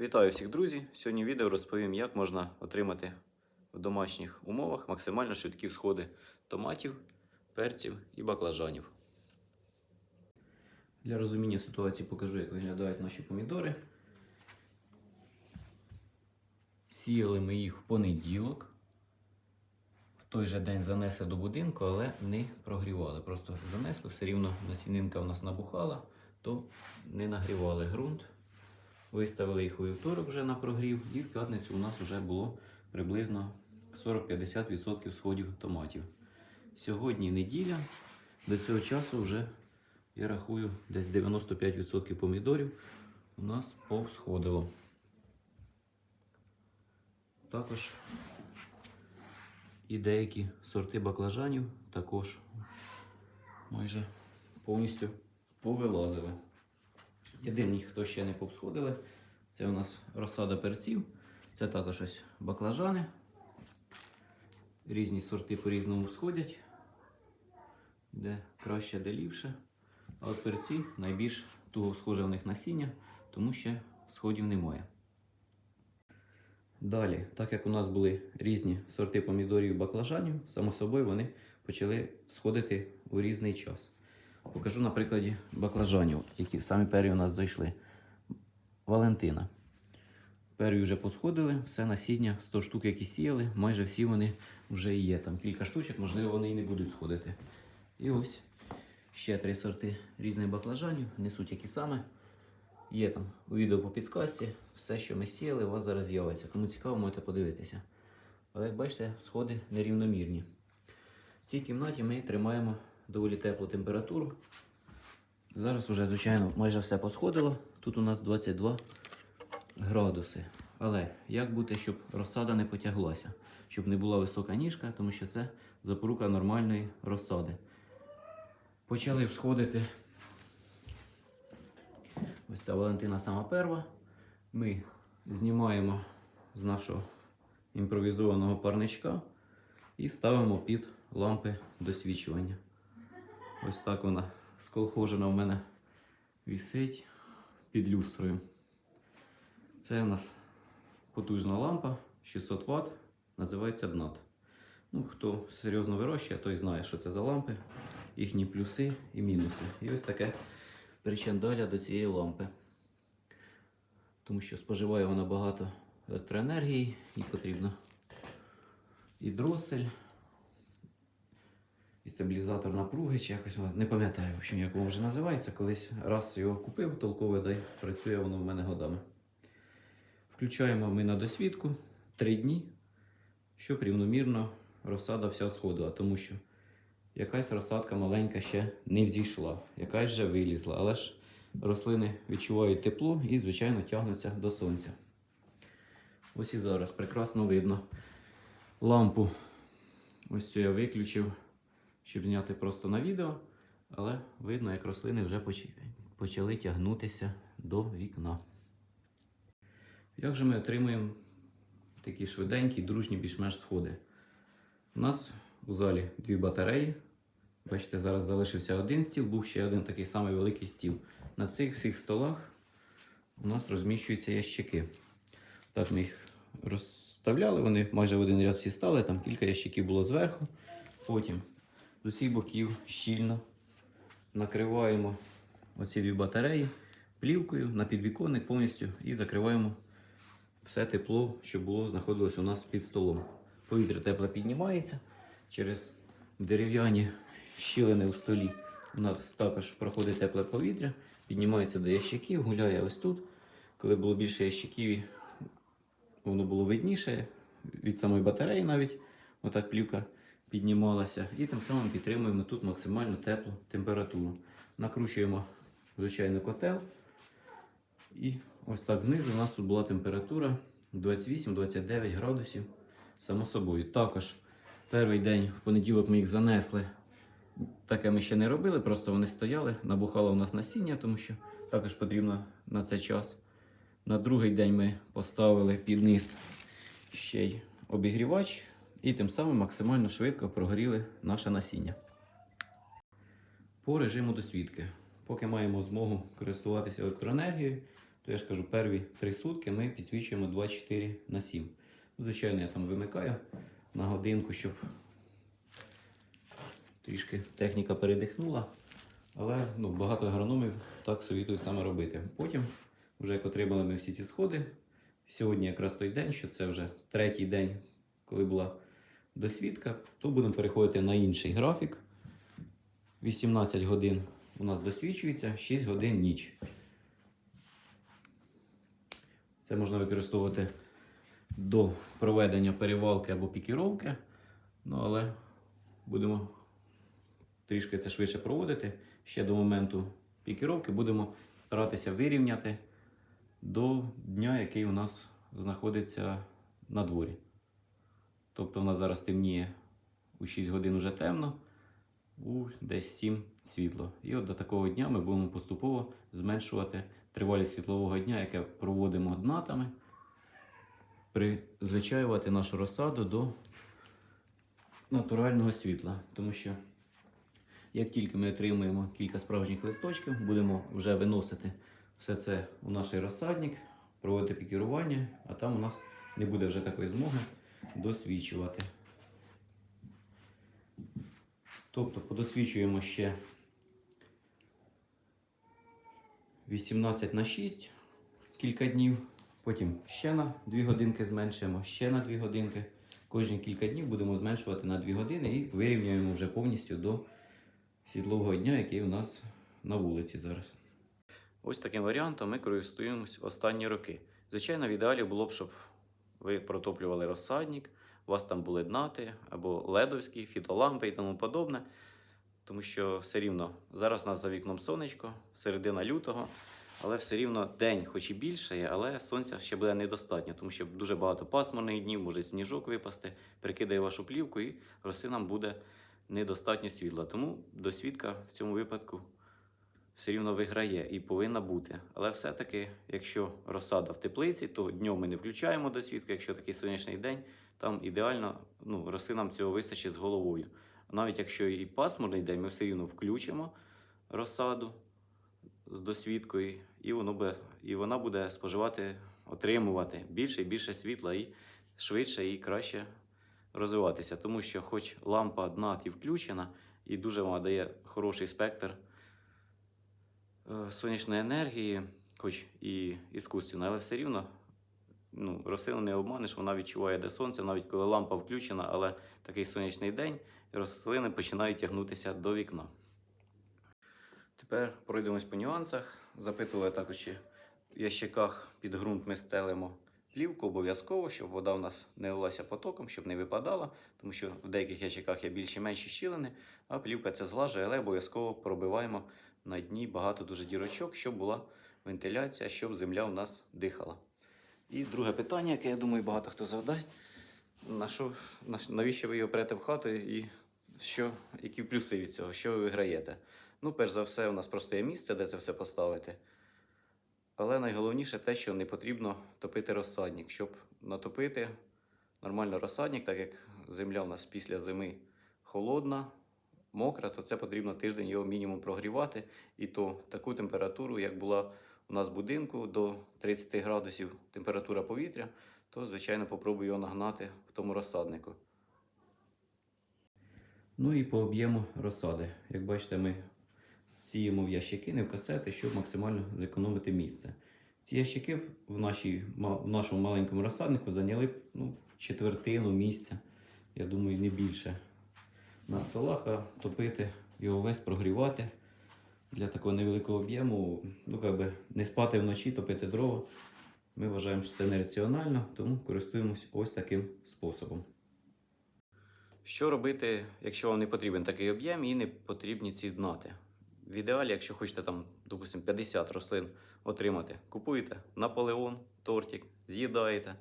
Вітаю всіх друзі! Сьогодні в відео розповім, як можна отримати в домашніх умовах максимально швидкі всходи томатів, перців і баклажанів. Для розуміння ситуації покажу, як виглядають наші помідори. Сіяли ми їх в понеділок. В той же день занесли до будинку, але не прогрівали. Просто занесли, все рівно насінинка в нас набухала, то не нагрівали ґрунт. Виставили їх у вівторок вже на прогрів, і в п'ятницю у нас вже було приблизно 40-50% сходів томатів. Сьогодні неділя, до цього часу вже, я рахую, десь 95% помідорів у нас повсходило. Також і деякі сорти баклажанів також майже повністю повилазили. Єдині, хто ще не повсходили, це у нас розсада перців. Це також ось баклажани. Різні сорти по-різному сходять. Де краще, де ліпше. А от перці найбільш туго схоже в них насіння, тому ще сходів немає. Далі, так як у нас були різні сорти помідорів і баклажанів, само собою вони почали сходити у різний час. Покажу на прикладі баклажанів, які самі перві у нас зайшли. Валентина. Перві вже посходили, все насіння, 100 штук, які сіяли, майже всі вони вже є. Там кілька штучок, можливо, вони і не будуть сходити. І ось ще три сорти різних баклажанів, несуть які саме. Є там у відео по підсказці, все, що ми сіяли, у вас зараз з'явиться. Кому цікаво, можете подивитися. Але як бачите, сходи нерівномірні. В цій кімнаті ми тримаємо доволі теплу температуру. Зараз вже, звичайно, майже все посходило. Тут у нас 22 градуси. Але як бути, щоб розсада не потяглася, щоб не була висока ніжка, тому що це запорука нормальної розсади. Почали всходити. Ось ця Валентина сама перва. Ми знімаємо з нашого імпровізованого парничка і ставимо під лампи досвічування. Ось так вона сколхожена в мене висить під люстрою. Це у нас потужна лампа 600 Вт, називається BNAT. Ну, хто серйозно вирощує, той знає, що це за лампи, їхні плюси і мінуси. І ось таке причандаля до цієї лампи. Тому що споживає вона багато електроенергії і потрібно і дросель, і стабілізатор напруги, чи якось не пам'ятаю, в общем, як воно вже називається. Колись раз його купив, толковий дай працює воно в мене годами. Включаємо ми на досвідку 3 дні, щоб рівномірно розсада вся сходила, тому що якась розсадка маленька ще не взійшла, якась вже вилізла, але ж рослини відчувають тепло і, звичайно, тягнуться до сонця. Ось і зараз прекрасно видно лампу. Ось цю я виключив, щоб зняти просто на відео, але видно, як рослини вже почали тягнутися до вікна. Як же ми отримуємо такі швиденькі, дружні більш-менш сходи? У нас у залі дві батареї. Бачите, зараз залишився один стіл, був ще один такий самий великий стіл. На цих всіх столах у нас розміщуються ящики. Так, ми їх розставляли, вони майже в один ряд всі стали, там кілька ящиків було зверху. Потім з усіх боків щільно накриваємо оці дві батареї плівкою на підвіконник повністю і закриваємо все тепло, що було, знаходилось у нас під столом. Повітря тепло піднімається через дерев'яні щілини у столі. У нас також проходить тепле повітря, піднімається до ящиків, гуляє ось тут. Коли було більше ящиків, воно було видніше від самої батареї навіть. Отак плівка піднімалася. І тим самим підтримуємо тут максимально теплу температуру. Накручуємо, звичайно, котел. І ось так знизу у нас тут була температура 28-29 градусів. Само собою. Також перший день в понеділок ми їх занесли. Таке ми ще не робили, просто вони стояли, набухало в нас насіння, тому що також потрібно на це час. На другий день ми поставили під низ ще й обігрівач і тим самим максимально швидко прогоріли наше насіння. По режиму досвідки. Поки маємо змогу користуватися електроенергією, то я ж кажу, перві 3 сутки ми підсвічуємо 24 на 7. Ну, Звичайно, я там вимикаю на годинку, щоб трішки техніка передихнула. Але ну, багато агрономів так совітують саме робити. Потім, вже як отримали ми всі ці сходи, сьогодні якраз той день, що це вже третій день, коли була досвідка, то будемо переходити на інший графік. 18 годин у нас досвідчується, 6 годин ніч. Це можна використовувати до проведення перевалки або пікіровки. Ну, але будемо трішки це швидше проводити. Ще до моменту пікіровки будемо старатися вирівняти до дня, який у нас знаходиться на дворі. Тобто у нас зараз темніє у 6 годин уже темно, у десь 7 світло. І от до такого дня ми будемо поступово зменшувати тривалість світлового дня, яке проводимо днатами, призвичаювати нашу розсаду до натурального світла. Тому що як тільки ми отримаємо кілька справжніх листочків, будемо вже виносити все це у наш розсадник, проводити пікірування, а там у нас не буде вже такої змоги досвічувати. Тобто подосвічуємо ще 18 на 6 кілька днів, потім ще на 2 годинки зменшуємо, ще на 2 годинки. Кожні кілька днів будемо зменшувати на 2 години і вирівнюємо вже повністю до світлового дня, який у нас на вулиці зараз. Ось таким варіантом ми користуємось останні роки. Звичайно, в ідеалі було б, щоб ви протоплювали розсадник, у вас там були днати або ледовські, фітолампи і тому подобне. Тому що все рівно зараз у нас за вікном сонечко, середина лютого, але все рівно день, хоч і більше, але сонця ще буде недостатньо, тому що дуже багато пасмурних днів, може сніжок випасти, прикидає вашу плівку і рослинам буде недостатньо світла. Тому досвідка в цьому випадку все рівно виграє і повинна бути. Але все-таки, якщо розсада в теплиці, то днем ми не включаємо досвідку. Якщо такий сонячний день, там ідеально ну, рослинам цього вистачить з головою. Навіть якщо і пасмурний день, ми все рівно включимо розсаду з досвідкою, і, воно буде, і вона буде споживати, отримувати більше і більше світла і швидше і краще розвиватися. Тому що, хоч лампа дна і включена, і дуже вона дає хороший спектр сонячної енергії, хоч і іскусственно, але все рівно ну, рослину не обманеш, вона відчуває де сонце, навіть коли лампа включена, але такий сонячний день, рослини починають тягнутися до вікна. Тепер пройдемось по нюансах. Запитували також, чи в ящиках під ґрунт ми стелимо плівку обов'язково, щоб вода в нас не лилася потоком, щоб не випадала, тому що в деяких ящиках є більші менші щілини, а плівка це зглажує, але обов'язково пробиваємо на дні багато дуже дірочок, щоб була вентиляція, щоб земля у нас дихала. І друге питання, яке я думаю, багато хто задасть. На що, на, навіщо ви його берете в хату і що, які плюси від цього, що ви виграєте? Ну, перш за все, у нас просто є місце, де це все поставити. Але найголовніше те, що не потрібно топити розсадник. Щоб натопити нормально розсадник, так як земля у нас після зими холодна, мокра, то це потрібно тиждень його мінімум прогрівати. І то таку температуру, як була у нас в будинку до 30 градусів температура повітря, то, звичайно, попробую його нагнати в тому розсаднику. Ну і по об'єму розсади. Як бачите, ми сіємо в ящики, не в касети, щоб максимально зекономити місце. Ці ящики в, нашій, в нашому маленькому розсаднику зайняли ну, четвертину місця, я думаю, не більше на столах, а топити його весь прогрівати для такого невеликого об'єму, ну, как би, не спати вночі, топити дрова. Ми вважаємо, що це нераціонально, тому користуємось ось таким способом. Що робити, якщо вам не потрібен такий об'єм і не потрібні ці днати? В ідеалі, якщо хочете там, допустимо, 50 рослин отримати, купуєте Наполеон, тортик, з'їдаєте.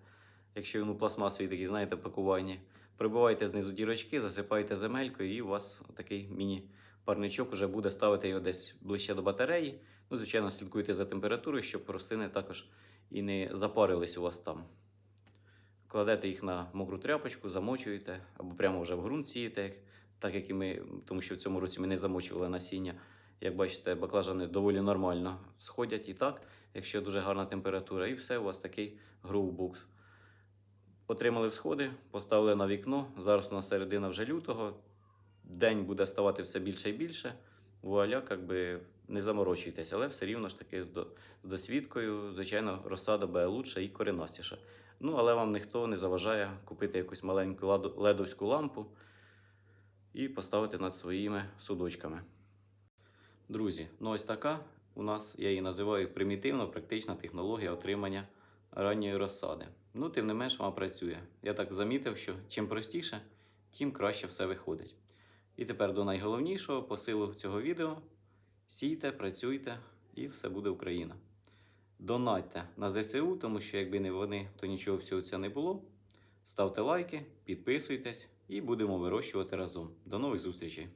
Якщо він у пластмасовій такій, знаєте, пакуванні, прибиваєте знизу дірочки, засипаєте земелькою, і у вас такий міні-парничок вже буде ставити його десь ближче до батареї. Ну, звичайно, слідкуйте за температурою, щоб рослини також і не запарились у вас там. Кладете їх на мокру тряпочку, замочуєте або прямо вже в ґрунт сієте, так як і ми, тому що в цьому році ми не замочували насіння. Як бачите, баклажани доволі нормально сходять і так, якщо дуже гарна температура, і все, у вас такий гроубокс. Отримали всходи, поставили на вікно. Зараз у нас середина вже лютого. День буде ставати все більше і більше. Вуаля, як би не заморочуйтесь, але все рівно ж таки з, досвідкою, звичайно, розсада буде лучша і коренастіша. Ну, але вам ніхто не заважає купити якусь маленьку ледовську лампу і поставити над своїми судочками. Друзі, ну ось така у нас, я її називаю примітивно практична технологія отримання ранньої розсади. Ну, тим не менш, вона працює. Я так замітив, що чим простіше, тим краще все виходить. І тепер до найголовнішого посилу цього відео: сійте, працюйте і все буде Україна. Донатьте на ЗСУ, тому що якби не вони, то нічого всього цього не було. Ставте лайки, підписуйтесь і будемо вирощувати разом. До нових зустрічей!